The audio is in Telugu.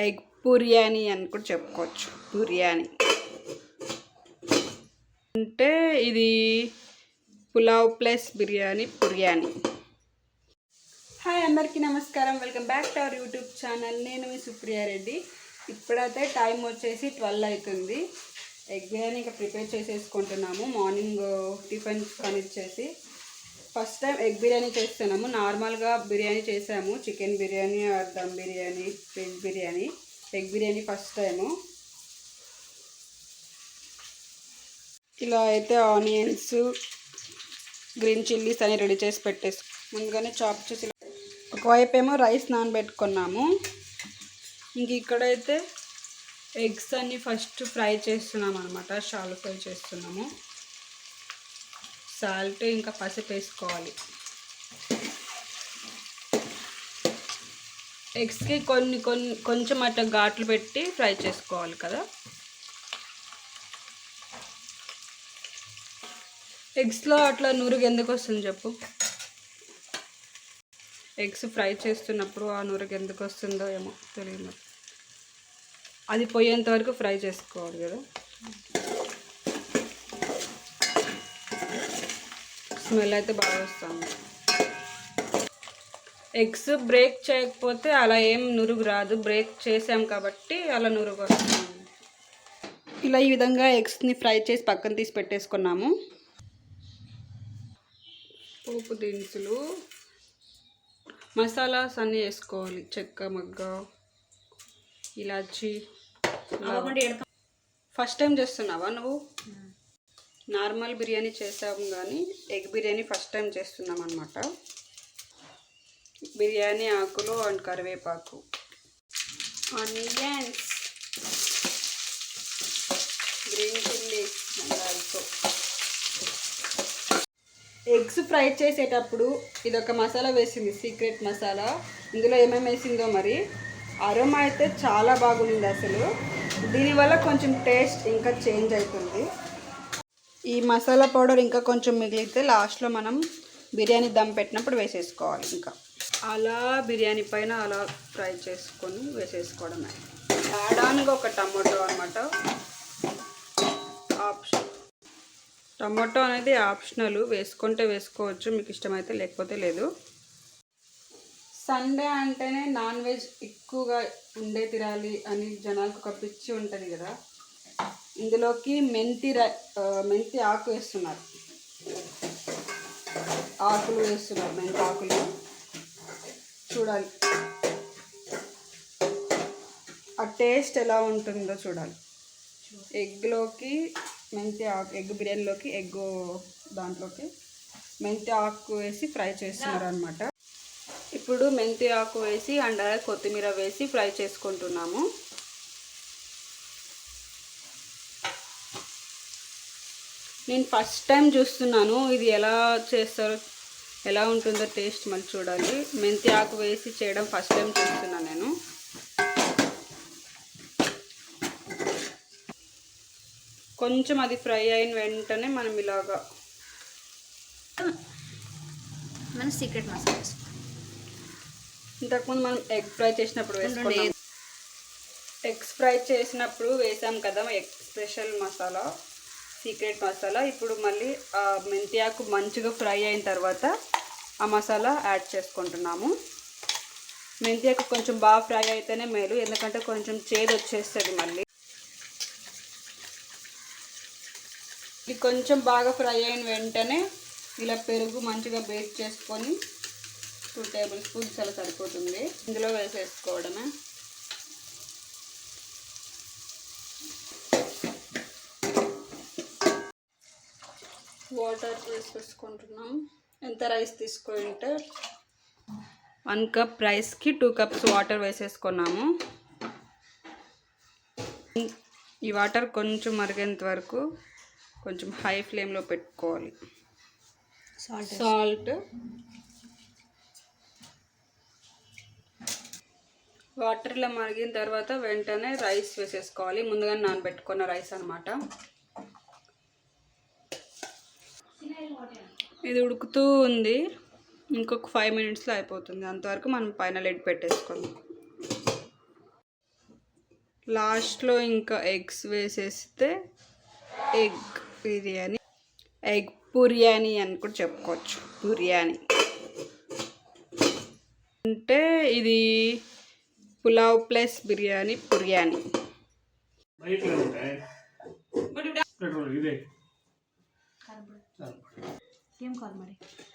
ఎగ్ బిర్యానీ అని కూడా చెప్పుకోవచ్చు. బిర్యానీ. అంటే ఇది పులావ్ ప్లస్ బిర్యానీ బిర్యానీ. హాయ్ అందరికీ నమస్కారం. Welcome back to our YouTube channel. నేను మీ సుప్రియారెడ్డి ఇప్పుడైతే టైం వచ్చేసి ట్వెల్వ్ అవుతుంది. ఎగ్ బిర్యానీ ఇంకా ప్రిపేర్ చేసేసుకుంటున్నాము. మార్నింగ్ టిఫిన్ పనిచ్చేసి ఫస్ట్ టైం ఎగ్ బిర్యానీ చేస్తున్నాము. నార్మల్గా బిర్యానీ చేసాము. Chicken biryani or dum biryani veg biryani. Egg biryani first time. ఇలా అయితే ఆనియన్స్ గ్రీన్ చిల్లీస్ అని రెడీ చేసి పెట్టేసి ముందుగానే చాప్ చేసి ఒకవైపు ఏమో రైస్ నానబెట్టుకున్నాము. ఇంక ఇక్కడైతే ఎగ్స్ అన్ని ఫస్ట్ ఫ్రై చేస్తున్నాం అనమాట షాలు ఫ్రై చేస్తున్నాము. సాల్ట్ ఇంకా పసుపు వేసుకోవాలి. ఎగ్స్కి కొన్ని కొన్ని కొంచెం అట్లా ఘాట్లు పెట్టి ఫ్రై చేసుకోవాలి కదా. ఎగ్స్లో అట్లా నురుగు ఎందుకు వస్తుంది చెప్పు? ఎగ్స్ ఫ్రై చేస్తున్నప్పుడు ఆ నురుగు ఎందుకు వస్తుందో ఏమో తెలియదు. అది పోయేంత వరకు ఫ్రై చేసుకోవాలి కదా. స్మెల్ అయితే బాగా వస్తుంది. ఎగ్స్ బ్రేక్ చేయకపోతే అలా ఏం నురుగు రాదు. బ్రేక్ చేసాం కాబట్టి అలా నురుగు వస్తుంది. ఇలా ఈ విధంగా ఎగ్స్ని ఫ్రై చేసి పక్కన తీసి పెట్టేసుకున్నాము. పోపు దినుసులు మసాలాస్ అన్నీ వేసుకోవాలి. చెక్క మగ్గ ఇలాచి ఫస్ట్ టైం చేస్తున్నావా నువ్వు? నార్మల్ బిర్యానీ చేసాము కానీ ఎగ్ బిర్యానీ ఫస్ట్ టైం చేస్తున్నాం అనమాట బిర్యానీ ఆకులు అండ్ కరివేపాకు. Onions. Green chillies and also eggs fry చేసేటప్పుడు ఇది ఒక మసాలా వేసింది సీక్రెట్ మసాలా. ఇందులో ఏమేమి వేసిందో మరి. అరోమా అయితే చాలా బాగుంది అసలు. దీనివల్ల కొంచెం టేస్ట్ ఇంకా చేంజ్ అవుతుంది. ఈ మసాలా పౌడర్ ఇంకా కొంచెం మిగిలితే లాస్ట్లో మనం బిర్యానీ దమ్ పెట్టినప్పుడు వేసేసుకోవాలి ఇంకా. అలా బిర్యానీ పైన అలా ఫ్రై చేసుకొని వేసేసుకోవడమే. యాడ్ ఒక టమాటో అనమాట ఆప్షన్ టమాటో అనేది ఆప్షనల్. వేసుకుంటే వేసుకోవచ్చు. మీకు ఇష్టమైతే లేకపోతే లేదు. సండే అంటేనే నాన్ వెజ్ ఎక్కువగా ఉండే తిరాలి అని జనాలకు ఒక పిచ్చి ఉంటుంది కదా. ఇందులోకి మెంతి రై మెంతి ఆకు వేస్తున్నారు. ఆకులు వేస్తున్నారు మెంతి ఆకులు. చూడాలి. ఆ టేస్ట్ ఎలా ఉంటుందో చూడాలి. ఎగ్లోకి మెంతి ఆకు ఎగ్ బిర్యానీలోకి ఎగ్ దాంట్లోకి మెంతి ఆకు వేసి ఫ్రై చేస్తున్నారు అనమాట ఇప్పుడు మెంతి ఆకు వేసి అండ్ కొత్తిమీర వేసి ఫ్రై చేసుకుంటున్నాము. నేను ఫస్ట్ టైం చూస్తున్నాను. ఇది ఎలా చేస్తారో ఎలా ఉంటుందో టేస్ట్ మళ్ళీ చూడాలి. మెంతి ఆకు వేసి చేయడం ఫస్ట్ టైం చూస్తున్నాను నేను. కొంచెం అది ఫ్రై అయిన వెంటనే మనం ఇలాగా మన సీక్రెట్ మసాలా ఇంతకుముందు మనం ఎగ్ ఫ్రై చేసినప్పుడు వేసుకున్నాం. ఎగ్స్ ఫ్రై చేసినప్పుడు వేసాం కదా egg special masala. Secret masala. ఇప్పుడు మళ్ళీ ఆ మెంతి ఆకు మంచిగా ఫ్రై అయిన తర్వాత ఆ మసాలా యాడ్ చేసుకుంటున్నాము. మెంతి ఆకు కొంచెం బాగా ఫ్రై అయితేనే మేలు ఎందుకంటే కొంచెం చేదు వచ్చేస్తుంది మళ్ళీ. ఇది కొంచెం బాగా ఫ్రై అయిన వెంటనే ఇలా పెరుగు మంచిగా బేక్ చేసుకొని టూ టేబుల్ స్పూన్స్ అలా సరిపోతుంది. ఇందులో వేసేసుకోవడమే. వాటర్ వేసేసుకుంటున్నాం. ఎంత రైస్ తీసుకుంటే వన్ కప్ రైస్కి టూ కప్స్ వాటర్ వేసేసుకున్నాము. ఈ వాటర్ కొంచెం మరిగేంత వరకు కొంచెం హై ఫ్లేమ్లో పెట్టుకోవాలి. సాల్ట్. సాల్ట్. వాటర్లో మరిగిన తర్వాత వెంటనే రైస్ వేసేసుకోవాలి. ముందుగా నానబెట్టుకున్న రైస్ అనమాట ఇది ఉడుకుతూ ఉంది. ఇంకొక ఫైవ్ మినిట్స్లో అయిపోతుంది. అంతవరకు మనం పైన లెడ్ పెట్టేసుకోండి లాస్ట్లో ఇంకా ఎగ్స్ వేసేస్తే ఎగ్ బిర్యానీ ఎగ్ బిర్యానీ అని కూడా చెప్పుకోవచ్చు. బిర్యానీ. అంటే ఇది పులావ్ ప్లస్ బిర్యానీ బిర్యానీ. పెట్రోల్ ఇదే ఏం కాదు మరి